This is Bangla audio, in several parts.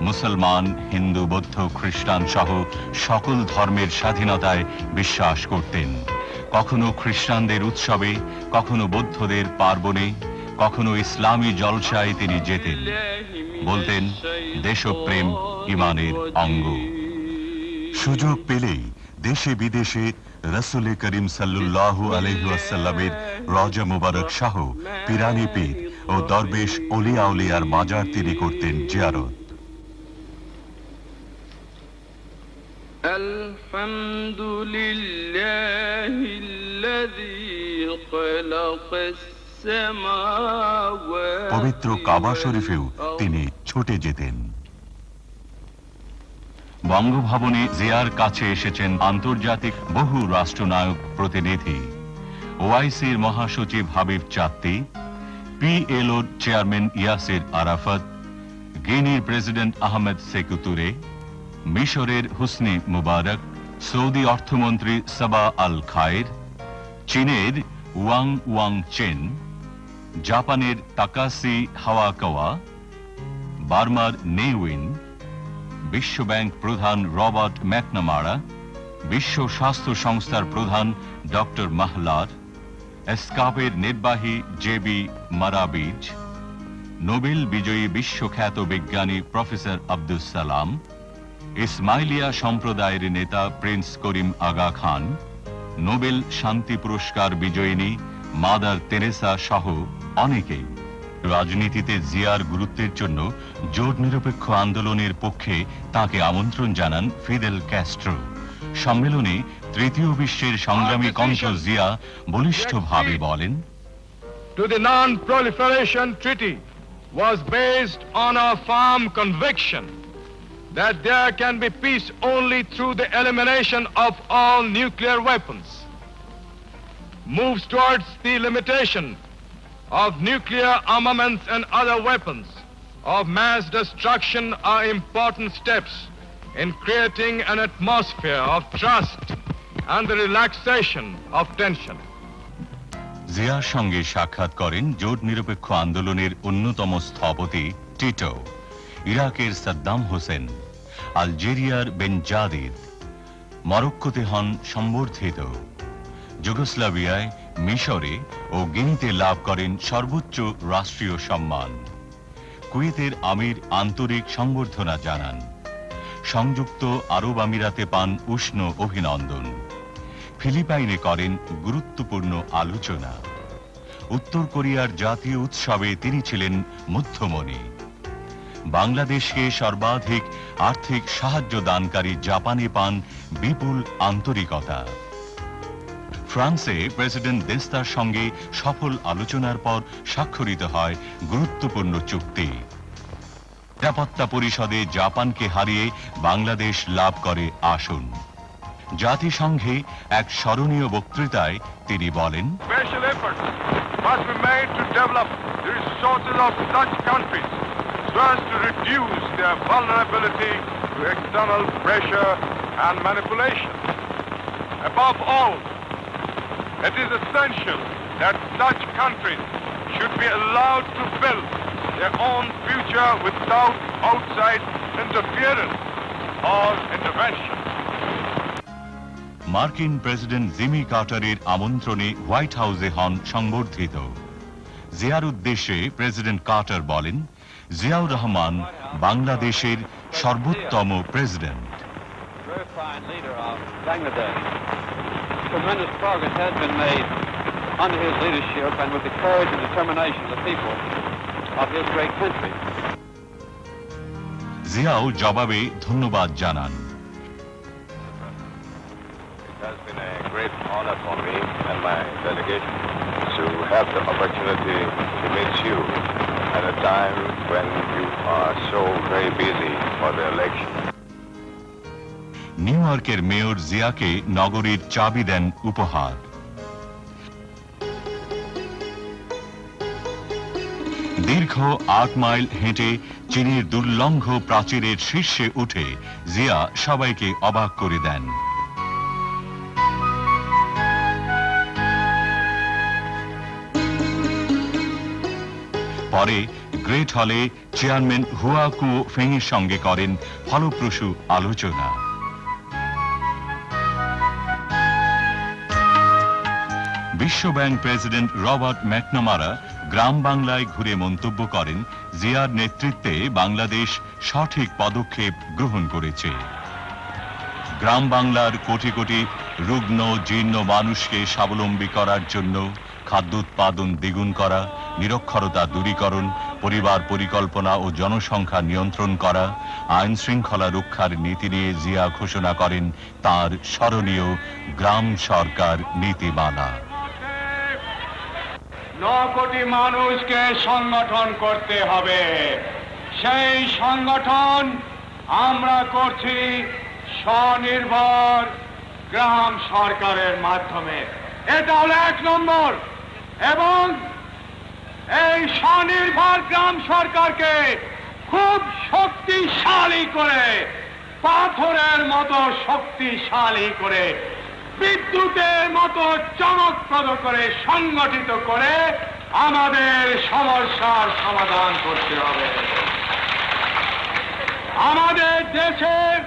মুসলমান, হিন্দু, বৌদ্ধ, খ্রিস্টান সহ সকল ধর্মের স্বাধীনতায় বিশ্বাস করতেন। কখনো খ্রিস্টানদের উৎসবে, কখনো বৌদ্ধদের পার্বণে, কখনো ইসলামী জলসায় তিনি যেতেন। বলতেন, দেশপ্রেম ইমানের অঙ্গ। সুযোগ পেলেই দেশে বিদেশে রসুল করিম সাল্লুল্লাহ আলহাসাল্লামের রজা মুবারক সহ পিরানি পীর ও দরবেশ অলিয়া উলিয়ার মাজার তিনি করতেন জিয়ারত। الحمد لله الذي خلق السماوات পবিত্র কাবা শরীফেও তিনি ছুটে যেতেন বঙ্গভবনে জিয়ার কাছে এসেছেন আন্তর্জাতিক বহু রাষ্ট্রনায়ক প্রতিনিধি ওআইসির মহাসচিব হাবিব চাত্তি পিএলওর চেয়ারম্যান ইয়াসির আরাফাত গিনির প্রেসিডেন্ট আহমেদ সেকুতুরে মিশরের হুসনি মুবারক সৌদি অর্থমন্ত্রী সাবা আল খায়ের, চীনের ওয়াং ওয়াং চেন, জাপানের তাকাসি হাওয়াকাওয়া, বার্মার নেউইন বিশ্বব্যাংক প্রধান রবার্ট ম্যাকনামারা, বিশ্ব স্বাস্থ্য সংস্থার প্রধান ডক্টর মাহলার, এসকাপের নির্বাহী জেবি মারাবিজ, নোবেল বিজয়ী বিশ্বখ্যাত বিজ্ঞানী প্রফেসর আব্দুল সালাম ইসমাইলিয়া সম্প্রদায়ের নেতা প্রিন্স করিম আগা খান নোবেল শান্তি পুরস্কার বিজয়িনী মাদার তেরেসা সহ অনেকেই রাজনীতিতে জিয়ার গুরুত্বের জন্য জোট নিরপেক্ষ আন্দোলনের পক্ষে তাকে আমন্ত্রণ জানান ফিদেল ক্যাস্ট্রো। সম্মেলনে তৃতীয় বিশ্বের সংগ্রামী কণ্ঠ জিয়া বলিষ্ঠভাবে বলেন to the Non-Proliferation Treaty was based on a firm conviction that there can be peace only through the elimination of all nuclear weapons. Moves towards the limitation of nuclear armaments and other weapons of mass destruction are important steps in creating an atmosphere of trust and the relaxation of tension. জিয়ার সঙ্গে সাক্ষাৎ করেন জোট নিরপেক্ষ আন্দোলনের অন্যতম স্থপতি টিটো ইরাকের সাদ্দাম হোসেন, আলজেরিয়ার বেনজাদিদ মরক্কোতে হন সম্বর্ধিত। যুগোস্লাভিয়ায় মিশরে ও গিনিতে লাভ করেন সর্বোচ্চ রাষ্ট্রীয় সম্মান। কুয়েতের আমির আন্তরিক সংবর্ধনা জানান। সংযুক্ত আরব আমিরাতে পান উষ্ণ অভিনন্দন। ফিলিপাইনে করেন গুরুত্বপূর্ণ আলোচনা। উত্তর কোরিয়ার জাতীয় উৎসবে তিনি ছিলেন মধ্যমণি। বাংলাদেশকে সর্বাধিক আর্থিক সাহায্য দানকারী জাপানে পান বিপুল আন্তরিকতা। ফ্রান্সে প্রেসিডেন্ট দেস্তার সঙ্গে সফল আলোচনার পর স্বাক্ষরিত হয় গুরুত্বপূর্ণ চুক্তি। নিরাপত্তা পরিষদে জাপানকে হারিয়ে বাংলাদেশ লাভ করে আসন। জাতিসংঘে এক স্মরণীয় বক্তৃতায় তিনি বলেন must be made to develop the resources of such countries. so as to reduce their vulnerability to external pressure and manipulation. Above all, it is essential that such countries should be allowed to build their own future without outside interference or intervention. মার্কিন প্রেসিডেন্ট জিমি কার্টারের আমন্ত্রণে হোয়াইট হাউসে হন সংবর্ধিত জিয়ার উদ্দেশ্যে প্রেসিডেন্ট কার্টার বলেন জিয়াউর রহমান বাংলাদেশের সর্বোত্তম president very fine leader of Bangladesh. Tremendous progress has been made under his leadership and with the courage and determination of the people of his great country. জিয়াও জবাবে ধন্যবাদ জানান It has been a great honor for me and my delegation to have the opportunity to meet you at a time when you are so very busy for the election. New ইয়র্কের মেয়র জিয়াকে নগরীর চাবি দেন উপহার দীর্ঘ আট মাইল হেঁটে চীনের দুর্লঙ্ঘ প্রাচীরের শীর্ষে উঠে জিয়া সবাইকে অবাক করে দেন পরে গ্রেট হলে চেয়ারম্যান হুয়া কুও ফেংয়ের সঙ্গে করেন ফলপ্রসূ আলোচনা। বিশ্বব্যাংক প্রেসিডেন্ট রবার্ট ম্যাকনামারা গ্রাম বাংলায় ঘুরে মন্তব্য করেন জিয়ার নেতৃত্বে বাংলাদেশ সঠিক পদক্ষেপ গ্রহণ করেছে। গ্রাম বাংলার কোটি কোটি রুগ্ন, জীর্ণ মানুষকে স্বাবলম্বী করার জন্য খাদ্য উৎপাদন দ্বিগুণ করা, নিরক্ষরতা দূরীকরণ, পরিবার পরিকল্পনা ও জনসংখ্যা নিয়ন্ত্রণ করা, আইন শৃঙ্খলা রক্ষার নীতি নিয়ে জিয়া ঘোষণা করেন তার স্মরণীয় গ্রাম সরকার নীতিমালা। ন কোটি মানুষকে সংগঠন করতে হবে। সেই সংগঠন আমরা করছি স্বনির্ভর গ্রাম সরকারের মাধ্যমে। এটা হলো এক নম্বর। এবং এই স্বনির্ভর গ্রাম সরকারকে খুব শক্তিশালী করে, পাথরের মতো শক্তিশালী করে, বিদ্যুতের মতো চমকপ্রদ করে সংগঠিত করে আমাদের সমস্যার সমাধান করতে হবে। আমাদের দেশের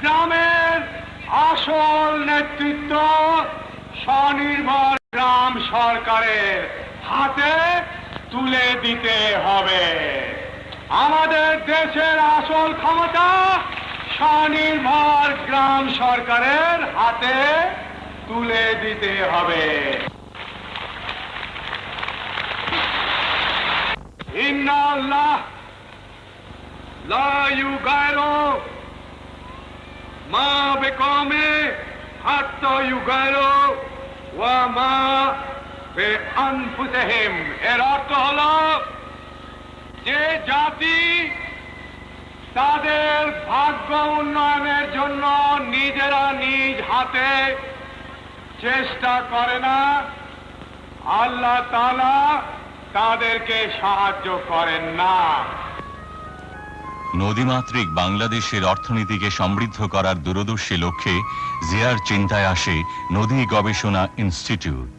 গ্রামের আসল নেতৃত্ব স্বনির্ভর গ্রাম সরকারের হাতে তুলে দিতে হবে। আমাদের দেশের আসল ক্ষমতা স্বনির্ভর গ্রাম সরকারের হাতে তুলে দিতে হবে। ইন্নাল্লাহ লা ইউগাইরু মা বিকমে হাত্তা ইউগাইরু এর অর্থ হলো, যে জাতি তাদের ভাগ্য উন্নয়নের জন্য নিজেরা নিজ হাতে চেষ্টা করে না, আল্লাহ তাআলা তাদেরকে সাহায্য করেন না। নদীমাতৃক বাংলাদেশের অর্থনীতিকে সমৃদ্ধ করার দূরদর্শী লক্ষ্যে জিয়ার চিন্তায় আসে নদী গবেষণা ইনস্টিটিউট।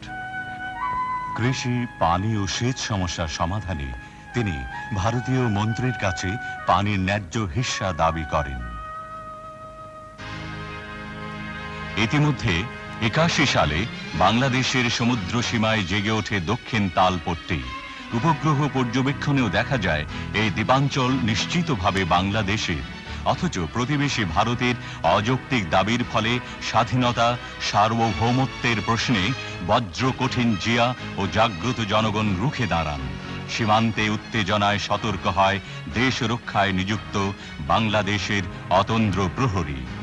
কৃষি, পানি ও সেচ সমস্যার সমাধানে তিনি ভারতীয় মন্ত্রীর কাছে পানির ন্যায্য হিস্সা দাবি করেন। ইতিমধ্যে একাশি সালে বাংলাদেশের সমুদ্র সীমায় জেগে ওঠে দক্ষিণ তালপট্টি। উপগ্রহ পর্যবেক্ষণেও দেখা যায়, এই দ্বীপাঞ্চল নিশ্চিতভাবে বাংলাদেশের অথচ প্রতিবেশী ভারতের অযৌক্তিক দাবির ফলে স্বাধীনতা, সার্বভৌমত্বের প্রশ্নে বজ্র কঠিন জিয়া ও জাগ্রত জনগণ রুখে দাঁড়ান। সীমান্তে উত্তেজনায় সতর্ক হয়, দেশ রক্ষায় নিযুক্ত বাংলাদেশের অতন্দ্র প্রহরী।